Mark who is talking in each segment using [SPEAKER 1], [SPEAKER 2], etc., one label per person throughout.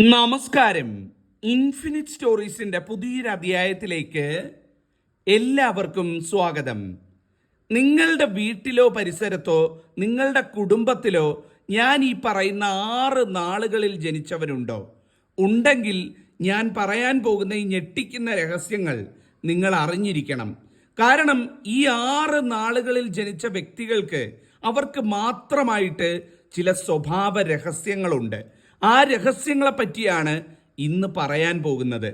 [SPEAKER 1] നമസ്കാരം. ഇൻഫിനിറ്റ് സ്റ്റോറീസിന്റെ പുതിയൊരു അധ്യായത്തിലേക്ക് എല്ലാവർക്കും സ്വാഗതം. നിങ്ങളുടെ വീട്ടിലോ പരിസരത്തോ നിങ്ങളുടെ കുടുംബത്തിലോ ഞാൻ ഈ പറയുന്ന ആറ് നാളുകളിൽ ജനിച്ചവരുണ്ടോ? ഉണ്ടെങ്കിൽ ഞാൻ പറയാൻ പോകുന്ന ഈ ഞെട്ടിക്കുന്ന രഹസ്യങ്ങൾ നിങ്ങൾ അറിഞ്ഞിരിക്കണം. കാരണം ഈ ആറ് നാളുകളിൽ ജനിച്ച വ്യക്തികൾക്ക് അവർക്ക് മാത്രമായിട്ട് ചില സ്വഭാവ രഹസ്യങ്ങളുണ്ട്. ആ രഹസ്യങ്ങളെ പറ്റിയാണ് ഇന്ന് പറയാൻ പോകുന്നത്.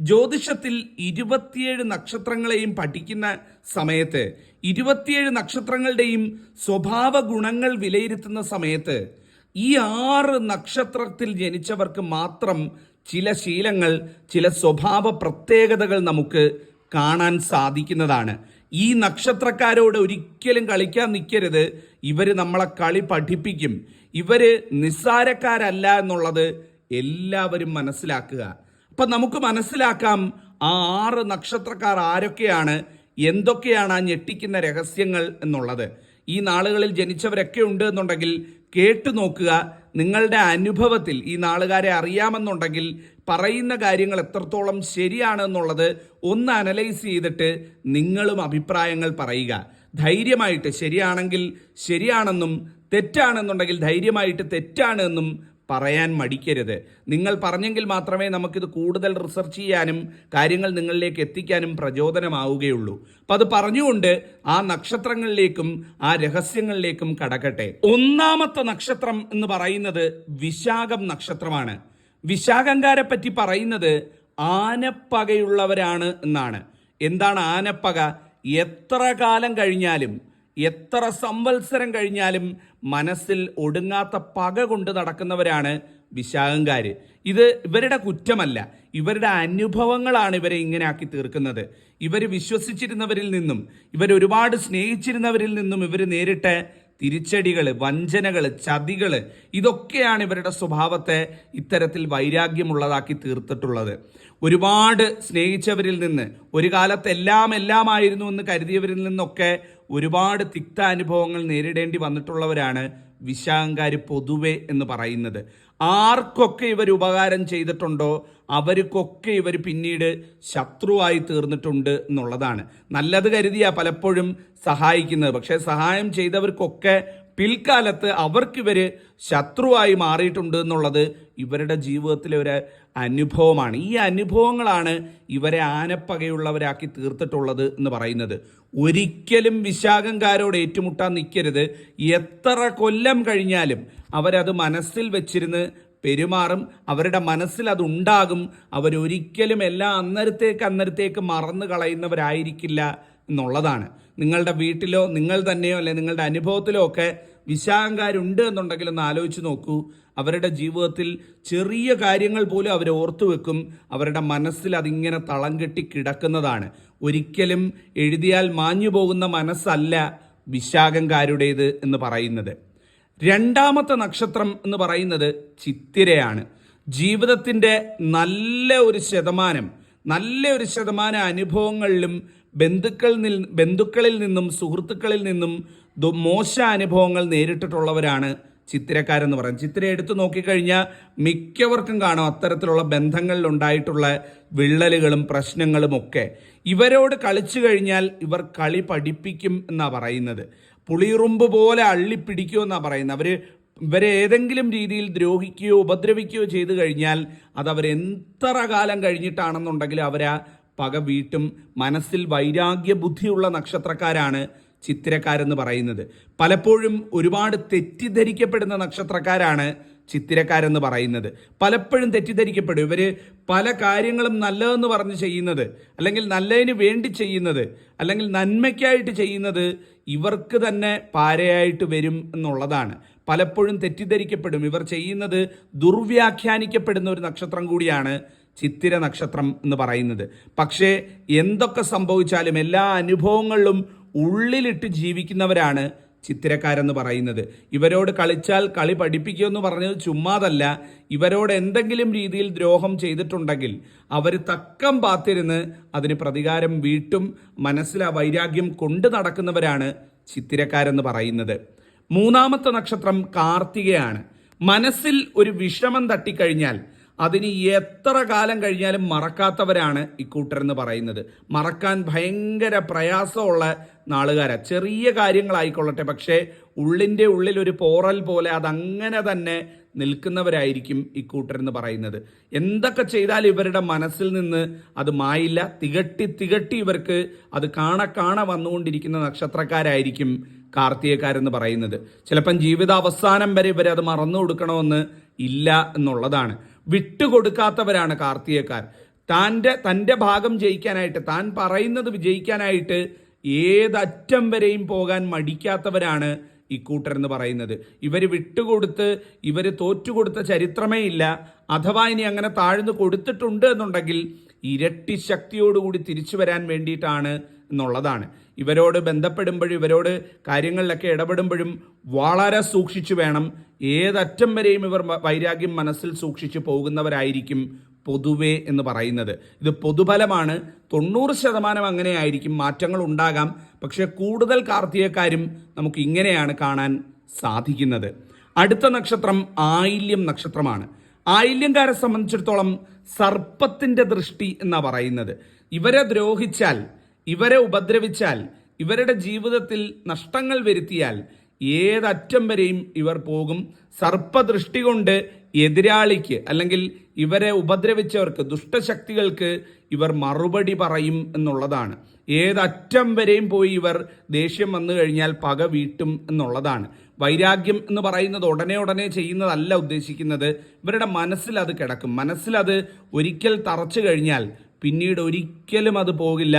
[SPEAKER 1] ജ്യോതിഷത്തിൽ ഇരുപത്തിയേഴ് നക്ഷത്രങ്ങളെയും പഠിക്കുന്ന സമയത്ത് ഇരുപത്തിയേഴ് നക്ഷത്രങ്ങളുടെയും സ്വഭാവ ഗുണങ്ങൾ വിലയിരുത്തുന്ന സമയത്ത് ഈ ആറ് നക്ഷത്രത്തിൽ ജനിച്ചവർക്ക് മാത്രം ചില ശീലങ്ങൾ ചില സ്വഭാവ പ്രത്യേകതകൾ നമുക്ക് കാണാൻ സാധിക്കുന്നതാണ്. ഈ നക്ഷത്രക്കാരോട് ഒരിക്കലും കളിക്കാൻ നിൽക്കരുത് ഇവർ നമ്മളെ കളി പഠിപ്പിക്കും. ഇവർ നിസ്സാരക്കാരല്ല എന്നുള്ളത് എല്ലാവരും മനസ്സിലാക്കുക. അപ്പൊ നമുക്ക് മനസ്സിലാക്കാം ആ ആറ് നക്ഷത്രക്കാർ ആരൊക്കെയാണ് എന്തൊക്കെയാണ് ആ ഞെട്ടിക്കുന്ന രഹസ്യങ്ങൾ എന്നുള്ളത്. ഈ നാളുകളിൽ ജനിച്ചവരൊക്കെ ഉണ്ട് എന്നുണ്ടെങ്കിൽ കേട്ടു നോക്കുക. നിങ്ങളുടെ അനുഭവത്തിൽ ഈ നാളുകാരെ അറിയാമെന്നുണ്ടെങ്കിൽ പറയുന്ന കാര്യങ്ങൾ എത്രത്തോളം ശരിയാണ് എന്നുള്ളത് ഒന്ന് അനലൈസ് ചെയ്തിട്ട് നിങ്ങളും അഭിപ്രായങ്ങൾ പറയുക. ധൈര്യമായിട്ട് ശരിയാണെങ്കിൽ ശരിയാണെന്നും തെറ്റാണെന്നുണ്ടെങ്കിൽ ധൈര്യമായിട്ട് തെറ്റാണെന്നും പറയാൻ മടിക്കരുത്. നിങ്ങൾ പറഞ്ഞെങ്കിൽ മാത്രമേ നമുക്കിത് കൂടുതൽ റിസർച്ച് ചെയ്യാനും കാര്യങ്ങൾ നിങ്ങളിലേക്ക് എത്തിക്കാനും പ്രചോദനമാവുകയുള്ളൂ. അപ്പം അത് പറഞ്ഞുകൊണ്ട് ആ നക്ഷത്രങ്ങളിലേക്കും ആ രഹസ്യങ്ങളിലേക്കും കടക്കട്ടെ. ഒന്നാമത്തെ നക്ഷത്രം എന്ന് പറയുന്നത് വിശാഖം നക്ഷത്രമാണ്. വിശാഖങ്കാരെ പറ്റി പറയുന്നത് ആനപ്പകയുള്ളവരാണ് എന്നാണ്. എന്താണ് ആനപ്പക? എത്ര കാലം കഴിഞ്ഞാലും എത്ര സംവത്സരം കഴിഞ്ഞാലും മനസ്സിൽ ഒടുങ്ങാത്ത പക കൊണ്ട് നടക്കുന്നവരാണ് വിശാഖംകാർ ഇത് ഇവരുടെ കുറ്റമല്ല. ഇവരുടെ അനുഭവങ്ങളാണ് ഇവരെ ഇങ്ങനെ ആക്കി തീർക്കുന്നത്. ഇവർ വിശ്വസിച്ചിരുന്നവരിൽ നിന്നും ഇവർ ഒരുപാട് സ്നേഹിച്ചിരുന്നവരിൽ നിന്നും ഇവർ നേരിട്ട് തിരിച്ചടികൾ വഞ്ചനകൾ ചതികൾ ഇതൊക്കെയാണ് ഇവരുടെ സ്വഭാവത്തെ ഇത്തരത്തിൽ വൈരാഗ്യമുള്ളതാക്കി തീർത്തിട്ടുള്ളത്. ഒരുപാട് സ്നേഹിച്ചവരിൽ നിന്ന് ഒരു കാലത്ത് എല്ലാം എല്ലാമായിരുന്നു എന്ന് കരുതിയവരിൽ നിന്നൊക്കെ ഒരുപാട് തിക്ത അനുഭവങ്ങൾ നേരിടേണ്ടി വന്നിട്ടുള്ളവരാണ് വിശാഖങ്കാര് പൊതുവെ എന്ന് പറയുന്നത്. ആർക്കൊക്കെ ഇവർ ഉപകാരം ചെയ്തിട്ടുണ്ടോ അവർക്കൊക്കെ ഇവർ പിന്നീട് ശത്രുവായി തീർന്നിട്ടുണ്ട് എന്നുള്ളതാണ്. നല്ലത് കരുതിയാ പലപ്പോഴും സഹായിക്കുന്നത്. പക്ഷേ സഹായം ചെയ്തവർക്കൊക്കെ പിൽക്കാലത്ത് അവർക്കിവർ ശത്രുവായി മാറിയിട്ടുണ്ട് എന്നുള്ളത് ഇവരുടെ ജീവിതത്തിലെ ഒരു അനുഭവമാണ്. ഈ അനുഭവങ്ങളാണ് ഇവരെ ആനപ്പകയുള്ളവരാക്കി തീർത്തിട്ടുള്ളത് എന്ന് പറയുന്നത്. ഒരിക്കലും വിശാഖങ്കാരോട് ഏറ്റുമുട്ടാൻ നിൽക്കരുത്. എത്ര കൊല്ലം കഴിഞ്ഞാലും അവരത് മനസ്സിൽ വെച്ചിരുന്ന് പെരുമാറും. അവരുടെ മനസ്സിൽ അതുണ്ടാകും. അവരൊരിക്കലും എല്ലാം അന്നരത്തേക്ക് അന്നരത്തേക്ക് മറന്നു കളയുന്നവരായിരിക്കില്ല എന്നുള്ളതാണ്. നിങ്ങളുടെ വീട്ടിലോ നിങ്ങൾ തന്നെയോ അല്ലെ നിങ്ങളുടെ അനുഭവത്തിലോ ഒക്കെ വിശാഖങ്കാരുണ്ട് എന്നുണ്ടെങ്കിൽ ഒന്ന് ആലോചിച്ച് നോക്കൂ. അവരുടെ ജീവിതത്തിൽ ചെറിയ കാര്യങ്ങൾ പോലും അവർ ഓർത്തു വെക്കും. അവരുടെ മനസ്സിൽ അതിങ്ങനെ തളം കെട്ടി കിടക്കുന്നതാണ്. ഒരിക്കലും എഴുതിയാൽ മാഞ്ഞു പോകുന്ന മനസ്സല്ല വിശാഖങ്കാരുടേത് എന്ന് പറയുന്നത്. രണ്ടാമത്തെ നക്ഷത്രം എന്ന് പറയുന്നത് ചിത്തിരയാണ്. ജീവിതത്തിന്റെ നല്ല ഒരു ശതമാനം നല്ല ഒരു ശതമാനം അനുഭവങ്ങളിലും ബന്ധുക്കളിൽ ബന്ധുക്കളിൽ നിന്നും സുഹൃത്തുക്കളിൽ നിന്നും മോശ അനുഭവങ്ങൾ നേരിട്ടിട്ടുള്ളവരാണ് ചിത്തിരക്കാരെന്ന് പറയുന്നത്. ചിത്തിര എടുത്തു നോക്കിക്കഴിഞ്ഞാൽ മിക്കവർക്കും കാണും അത്തരത്തിലുള്ള ബന്ധങ്ങളിൽ ഉണ്ടായിട്ടുള്ള വിള്ളലുകളും പ്രശ്നങ്ങളും ഒക്കെ. ഇവരോട് കളിച്ചു കഴിഞ്ഞാൽ ഇവർ കളി പഠിപ്പിക്കും എന്നാണ് പറയുന്നത്. പുളിയുറുമ്പ് പോലെ അള്ളിപ്പിടിക്കുമോ എന്നാണ് പറയുന്നത്. അവർ ഇവരെ ഏതെങ്കിലും രീതിയിൽ ദ്രോഹിക്കുകയോ ഉപദ്രവിക്കുകയോ ചെയ്തു കഴിഞ്ഞാൽ അത് അവരെത്ര കാലം കഴിഞ്ഞിട്ടാണെന്നുണ്ടെങ്കിൽ അവരാ പക വീട്ടും മനസ്സിൽ വൈരാഗ്യ ബുദ്ധിയുള്ള നക്ഷത്രക്കാരാണ് ചിത്തിരക്കാരെന്ന് പറയുന്നത്. പലപ്പോഴും ഒരുപാട് തെറ്റിദ്ധരിക്കപ്പെടുന്ന നക്ഷത്രക്കാരാണ് ചിത്തിരക്കാരെന്ന് പറയുന്നത്. പലപ്പോഴും തെറ്റിദ്ധരിക്കപ്പെടും. ഇവർ പല കാര്യങ്ങളും നല്ലതെന്ന് പറഞ്ഞ് ചെയ്യുന്നത് അല്ലെങ്കിൽ നല്ലതിന് വേണ്ടി ചെയ്യുന്നത് അല്ലെങ്കിൽ നന്മയ്ക്കായിട്ട് ചെയ്യുന്നത് ഇവർക്ക് തന്നെ പാരയായിട്ട് വരും എന്നുള്ളതാണ്. പലപ്പോഴും തെറ്റിദ്ധരിക്കപ്പെടും. ഇവർ ചെയ്യുന്നത് ദുർവ്യാഖ്യാനിക്കപ്പെടുന്ന ഒരു നക്ഷത്രം കൂടിയാണ് ചിത്തിര നക്ഷത്രം എന്ന് പറയുന്നത്. പക്ഷേ എന്തൊക്കെ സംഭവിച്ചാലും എല്ലാ അനുഭവങ്ങളിലും ഉള്ളിലിട്ട് ജീവിക്കുന്നവരാണ് ചിത്തിരക്കാരെന്ന് പറയുന്നത്. ഇവരോട് കളിച്ചാൽ കളി പഠിപ്പിക്കുമെന്ന് പറഞ്ഞത് ചുമ്മാതല്ല. ഇവരോട് എന്തെങ്കിലും രീതിയിൽ ദ്രോഹം ചെയ്തിട്ടുണ്ടെങ്കിൽ അവർ തക്കം പാത്തിരുന്ന് അതിന് പ്രതികാരം വീട്ടും മനസ്സിൽ ആ വൈരാഗ്യം കൊണ്ടു നടക്കുന്നവരാണ് ചിത്തിരക്കാരെന്ന് പറയുന്നത്. മൂന്നാമത്തെ നക്ഷത്രം കാർത്തികയാണ്. മനസ്സിൽ ഒരു വിഷമം തട്ടിക്കഴിഞ്ഞാൽ അതിന് എത്ര കാലം കഴിഞ്ഞാലും മറക്കാത്തവരാണ് ഇക്കൂട്ടരെന്ന് പറയുന്നത്. മറക്കാൻ ഭയങ്കര പ്രയാസമുള്ള നാളുകാരാ. ചെറിയ കാര്യങ്ങളായിക്കൊള്ളട്ടെ പക്ഷേ ഉള്ളിന്റെ ഉള്ളിൽ ഒരു പോറൽ പോലെ അതങ്ങനെ തന്നെ നിൽക്കുന്നവരായിരിക്കും ഇക്കൂട്ടരെന്ന് പറയുന്നത്. എന്തൊക്കെ ചെയ്താൽ ഇവരുടെ മനസ്സിൽ നിന്ന് അത് മായില്ല. തികട്ടി തികട്ടി ഇവർക്ക് അത് കാണ കാണ വന്നുകൊണ്ടിരിക്കുന്ന നക്ഷത്രക്കാരായിരിക്കും കാർത്തികക്കാരെന്ന് പറയുന്നത്. ചിലപ്പം ജീവിതാവസാനം വരെ ഇവരത് മറന്നു കൊടുക്കണമെന്ന് ഇല്ല എന്നുള്ളതാണ്. വിട്ടുകൊടുക്കാത്തവരാണ് കാർത്തികക്കാർ. താന്റെ തന്റെ ഭാഗം ജയിക്കാനായിട്ട് താൻ പറയുന്നത് വിജയിക്കാനായിട്ട് ഏതറ്റം വരെയും പോകാൻ മടിക്കാത്തവരാണ് ഇക്കൂട്ടർ എന്ന് പറയുന്നത്. ഇവർ വിട്ടുകൊടുത്ത് ഇവർ തോറ്റുകൊടുത്ത ചരിത്രമേ ഇല്ല. അഥവാ ഇനി അങ്ങനെ താഴ്ന്നു കൊടുത്തിട്ടുണ്ട് എന്നുണ്ടെങ്കിൽ ഇരട്ടി ശക്തിയോടുകൂടി തിരിച്ചു വരാൻ വേണ്ടിയിട്ടാണ് എന്നുള്ളതാണ്. ഇവരോട് ബന്ധപ്പെടുമ്പോഴും ഇവരോട് കാര്യങ്ങളിലൊക്കെ ഇടപെടുമ്പോഴും വളരെ സൂക്ഷിച്ചു വേണം. ഏതറ്റം വരെയും ഇവർ വൈരാഗ്യം മനസ്സിൽ സൂക്ഷിച്ചു പോകുന്നവരായിരിക്കും പൊതുവേ എന്ന് പറയുന്നത്. ഇത് പൊതുഫലമാണ്. തൊണ്ണൂറ് ശതമാനം അങ്ങനെയായിരിക്കും മാറ്റങ്ങൾ ഉണ്ടാകാം. പക്ഷേ കൂടുതൽ കാർത്തികക്കാരും നമുക്ക് ഇങ്ങനെയാണ് കാണാൻ സാധിക്കുന്നത്. അടുത്ത നക്ഷത്രം ആയില്യം നക്ഷത്രമാണ്. ആയില്യംകാരെ സംബന്ധിച്ചിടത്തോളം സർപ്പത്തിന്റെ ദൃഷ്ടി എന്നാ പറയുന്നത്. ഇവരെ ദ്രോഹിച്ചാൽ ഇവരെ ഉപദ്രവിച്ചാൽ ഇവരുടെ ജീവിതത്തിൽ നഷ്ടങ്ങൾ വരുത്തിയാൽ ഏതറ്റം വരെയും ഇവർ പോകും. സർപ്പദൃഷ്ടി കൊണ്ട് എതിരാളിക്ക് അല്ലെങ്കിൽ ഇവരെ ഉപദ്രവിച്ചവർക്ക് ദുഷ്ടശക്തികൾക്ക് ഇവർ മറുപടി പറയും എന്നുള്ളതാണ്. ഏതറ്റം വരെയും പോയി ഇവർ ദേഷ്യം വന്നു കഴിഞ്ഞാൽ പക വീട്ടും എന്നുള്ളതാണ്. വൈരാഗ്യം എന്ന് പറയുന്നത് ഉടനെ ഉടനെ ചെയ്യുന്നതല്ല ഉദ്ദേശിക്കുന്നത്. ഇവരുടെ മനസ്സിൽ അത് കിടക്കും. മനസ്സിൽ അത് ഒരിക്കൽ തറച്ചു കഴിഞ്ഞാൽ പിന്നീട് ഒരിക്കലും അത് പോകില്ല.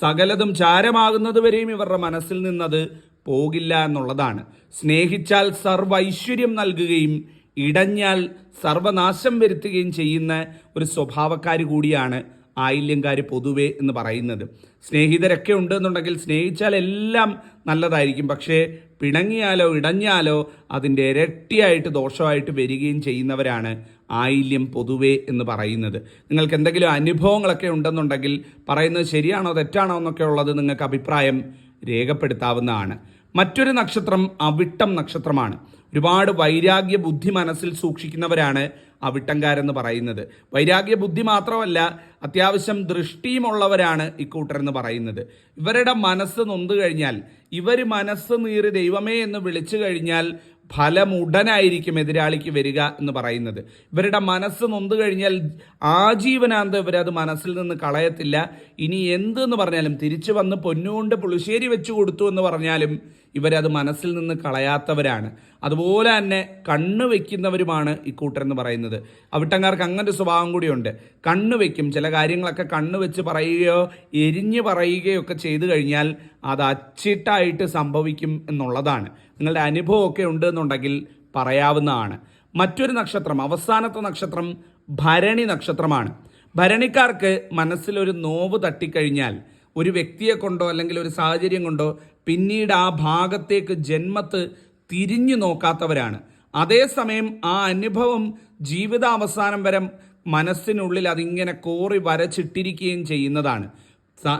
[SPEAKER 1] സകലതും ചാരമാകുന്നത് വരെയും ഇവരുടെ മനസ്സിൽ നിന്നത് പോകില്ല എന്നുള്ളതാണ്. സ്നേഹിച്ചാൽ സർവ ഐശ്വര്യം നൽകുകയും ഇടഞ്ഞാൽ സർവനാശം വരുത്തുകയും ചെയ്യുന്ന ഒരു സ്വഭാവക്കാർ കൂടിയാണ് ആയില്യംകാർ പൊതുവെ എന്ന് പറയുന്നത്. സ്നേഹിതരൊക്കെ ഉണ്ട് എന്നുണ്ടെങ്കിൽ സ്നേഹിച്ചാൽ എല്ലാം നല്ലതായിരിക്കും. പക്ഷേ പിണങ്ങിയാലോ ഇടഞ്ഞാലോ അതിന്റെ ഇരട്ടിയായിട്ട് ദോഷമായിട്ട് വരികയും ചെയ്യുന്നവരാണ് ആയില്യം പൊതുവേ എന്ന് പറയുന്നത്. നിങ്ങൾക്ക് എന്തെങ്കിലും അനുഭവങ്ങളൊക്കെ ഉണ്ടെന്നുണ്ടെങ്കിൽ പറയുന്നത് ശരിയാണോ തെറ്റാണോ എന്നൊക്കെ ഉള്ളത് നിങ്ങൾക്ക് അഭിപ്രായം രേഖപ്പെടുത്താവുന്നതാണ്. മറ്റൊരു നക്ഷത്രം അവിട്ടം നക്ഷത്രമാണ്. ഒരുപാട് വൈരാഗ്യ ബുദ്ധി മനസ്സിൽ സൂക്ഷിക്കുന്നവരാണ് അവിട്ടംകാരെന്ന് പറയുന്നത്. വൈരാഗ്യ ബുദ്ധി മാത്രമല്ല അത്യാവശ്യം ദൃഷ്ടിയുമുള്ളവരാണ് ഇക്കൂട്ടർ എന്ന് പറയുന്നത്. ഇവരുടെ മനസ്സ് നൊന്തു കഴിഞ്ഞാൽ ഇവർ മനസ്സ് നീറി ദൈവമേ എന്ന് വിളിച്ചു കഴിഞ്ഞാൽ ഫലം ഉടനായിരിക്കും എതിരാളിക്ക് വരിക എന്ന് പറയുന്നത്. ഇവരുടെ മനസ്സ് നൊന്തു കഴിഞ്ഞാൽ ആജീവനാന്തം ഇവരത് മനസ്സിൽ നിന്ന് കളയത്തില്ല. ഇനി എന്ത് എന്ന് പറഞ്ഞാലും തിരിച്ചു വന്ന് പൊന്നുകൊണ്ട് പുളിശ്ശേരി വെച്ചു കൊടുത്തു എന്ന് പറഞ്ഞാലും ഇവരത് മനസ്സിൽ നിന്ന് കളയാത്തവരാണ്. അതുപോലെ തന്നെ കണ്ണ് വെക്കുന്നവരുമാണ് ഇക്കൂട്ടരെന്ന് പറയുന്നത്. അവിട്ടങ്ങാർക്ക് അങ്ങനെ സ്വഭാവം കൂടിയുണ്ട്. കണ്ണ് വെക്കും. ചില കാര്യങ്ങളൊക്കെ കണ്ണ് വെച്ച് പറയുകയോ എരിഞ്ഞ് പറയുകയോ ഒക്കെ ചെയ്തു കഴിഞ്ഞാൽ അത് അച്ചിട്ടായിട്ട് സംഭവിക്കും എന്നുള്ളതാണ്. നിങ്ങളുടെ അനുഭവമൊക്കെ ഉണ്ട് എന്നുണ്ടെങ്കിൽ പറയാവുന്നതാണ്. മറ്റൊരു നക്ഷത്രം അവസാനത്തെ നക്ഷത്രം ഭരണി നക്ഷത്രമാണ്. ഭരണിക്കാർക്ക് മനസ്സിലൊരു നോവ് തട്ടിക്കഴിഞ്ഞാൽ ഒരു വ്യക്തിയെ കൊണ്ടോ അല്ലെങ്കിൽ ഒരു സാഹചര്യം കൊണ്ടോ പിന്നീട് ആ ഭാഗത്തേക്ക് ജന്മത്ത് തിരിഞ്ഞു നോക്കാത്തവരാണ്. അതേസമയം ആ അനുഭവം ജീവിതാവസാനം വരെ മനസ്സിനുള്ളിൽ അതിങ്ങനെ കോറി വരച്ചിട്ടിരിക്കുകയും ചെയ്യുന്നതാണ്.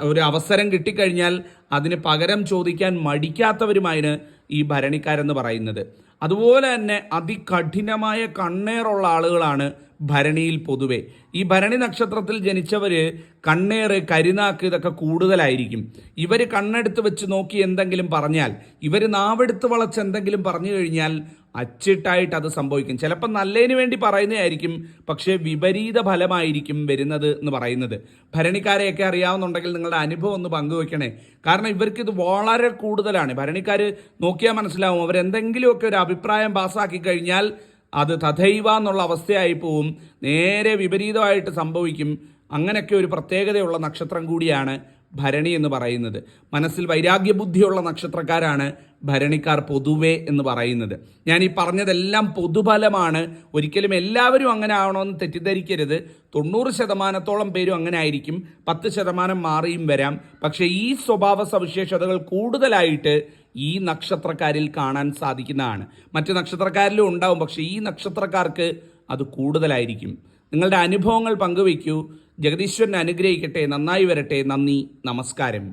[SPEAKER 1] ഒരു അവസരം കിട്ടിക്കഴിഞ്ഞാൽ അതിന് പകരം ചോദിക്കാൻ മടിക്കാത്തവരുമാണ് ഈ ഭരണിക്കാരെന്ന് പറയുന്നത്. അതുപോലെ തന്നെ അതികഠിനമായ കണ്ണേറുള്ള ആളുകളാണ് ഭരണിയിൽ പൊതുവെ. ഈ ഭരണി നക്ഷത്രത്തിൽ ജനിച്ചവര് കണ്ണേറ് കരിനാക്ക് ഇതൊക്കെ കൂടുതലായിരിക്കും. ഇവർ കണ്ണെടുത്ത് വെച്ച് നോക്കി എന്തെങ്കിലും പറഞ്ഞാൽ ഇവർ നാവെടുത്ത് വളച്ച് എന്തെങ്കിലും പറഞ്ഞു കഴിഞ്ഞാൽ അച്ചിട്ടായിട്ട് അത് സംഭവിക്കും. ചിലപ്പോൾ നല്ലതിന് വേണ്ടി പറയുന്നതായിരിക്കും പക്ഷേ വിപരീത ഫലമായിരിക്കും വരുന്നത് എന്ന് പറയുന്നത്. ഭരണിക്കാരെയൊക്കെ അറിയാവുന്നുണ്ടെങ്കിൽ നിങ്ങളുടെ അനുഭവം ഒന്ന് പങ്കുവെക്കണേ കാരണം ഇവർക്ക് ഇത് വളരെ കൂടുതലാണ്. ഭരണിക്കാർ നോക്കിയാൽ മനസ്സിലാവും അവരെന്തെങ്കിലുമൊക്കെ ഒരു അഭിപ്രായം പാസ്സാക്കി കഴിഞ്ഞാൽ അത് തഥൈവ എന്നുള്ള അവസ്ഥയായി പോവും. നേരെ വിപരീതമായിട്ട് സംഭവിക്കും. അങ്ങനെയൊക്കെ ഒരു പ്രത്യേകതയുള്ള നക്ഷത്രം കൂടിയാണ് ഭരണി എന്ന് പറയുന്നത്. മനസ്സിൽ വൈരാഗ്യ ബുദ്ധിയുള്ള നക്ഷത്രക്കാരാണ് ഭരണിക്കാർ പൊതുവെ എന്ന് പറയുന്നത്. ഞാൻ ഈ പറഞ്ഞതെല്ലാം പൊതുഫലമാണ്. ഒരിക്കലും എല്ലാവരും അങ്ങനെ ആവണമെന്ന് തെറ്റിദ്ധരിക്കരുത്. തൊണ്ണൂറ് ശതമാനത്തോളം പേരും അങ്ങനെ ആയിരിക്കും. പത്ത് ശതമാനം മാറിയും വരാം. പക്ഷേ ഈ സ്വഭാവ സവിശേഷതകൾ കൂടുതലായിട്ട് ഈ നക്ഷത്രക്കാരിൽ കാണാൻ സാധിക്കുന്നതാണ്. മറ്റ് നക്ഷത്രക്കാരിലും ഉണ്ടാവും. പക്ഷേ ഈ നക്ഷത്രക്കാർക്ക് അത് കൂടുതലായിരിക്കും. നിങ്ങളുടെ അനുഭവങ്ങൾ പങ്കുവയ്ക്കൂ. ജഗദീശ്വരനെ അനുഗ്രഹിക്കട്ടെ. നന്നായി വരട്ടെ. നന്ദി. നമസ്കാരം.